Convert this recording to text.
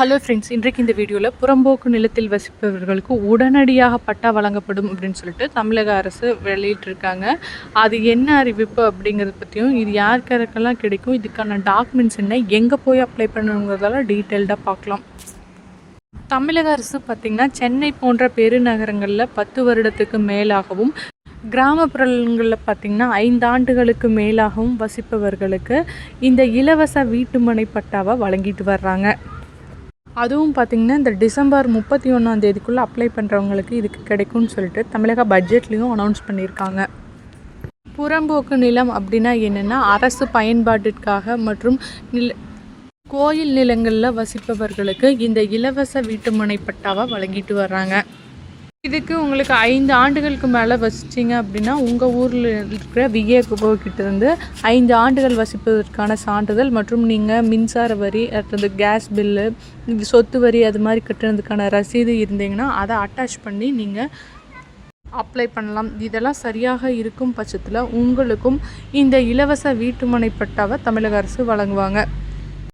Hello friends இன்றைக்கு இந்த வீடியோவில் புறம்போக்கு நிலத்தில் வசிப்பவர்களுக்கு உடனடியாக பட்டா வழங்கப்படும் அப்படின்னு சொல்லிட்டு தமிழக அரசு வெளியிட்டிருக்காங்க. அது என்ன அறிவிப்பு அப்படிங்கிறத பற்றியும் இது யாருக்காருக்கெல்லாம் கிடைக்கும் இதுக்கான டாக்குமெண்ட்ஸ் என்ன எங்கே போய் அப்ளை பண்ணணுங்கிறதெல்லாம் டீட்டெயில்டாக பார்க்கலாம். தமிழக அரசு பார்த்திங்கன்னா சென்னை போன்ற பெருநகரங்களில் பத்து வருடத்துக்கு மேலாகவும் கிராமப்புறங்களில் பார்த்திங்கன்னா ஐந்து ஆண்டுகளுக்கு மேலாகவும் வசிப்பவர்களுக்கு இந்த இலவச வீட்டுமனை பட்டாவை வழங்கிட்டு வர்றாங்க. அதுவும் பார்த்திங்கன்னா இந்த டிசம்பர் முப்பத்தி ஒன்றாம் தேதிக்குள்ளே அப்ளை பண்ணுறவங்களுக்கு இதுக்கு கிடைக்கும்னு சொல்லிட்டு தமிழக பட்ஜெட்லேயும் அனௌன்ஸ் பண்ணியிருக்காங்க. புறம்போக்கு நிலம் அப்படின்னா என்னென்னா அரசு பயன்பாட்டிற்காக மற்றும் நில கோயில் நிலங்களில் வசிப்பவர்களுக்கு இந்த இலவச வீட்டுமனை பட்டாவை வழங்கிட்டு வர்றாங்க. இதுக்கு உங்களுக்கு ஐந்து ஆண்டுகளுக்கு மேலே வசிச்சிங்க அப்படின்னா உங்கள் ஊரில் இருக்கிற விஏஓ கிட்டேருந்து ஐந்து ஆண்டுகள் வசிப்பதற்கான சான்றிதழ் மற்றும் நீங்கள் மின்சார வரி அடுத்தது கேஸ் பில்லு சொத்து வரி அது மாதிரி கட்டுறதுக்கான ரசீது இருந்தீங்கன்னா அதை அட்டாச் பண்ணி நீங்கள் அப்ளை பண்ணலாம். இதெல்லாம் சரியாக இருக்கும் பட்சத்தில் உங்களுக்கும் இந்த இலவச வீட்டுமனை பட்டாவை தமிழக அரசு வழங்குவாங்க.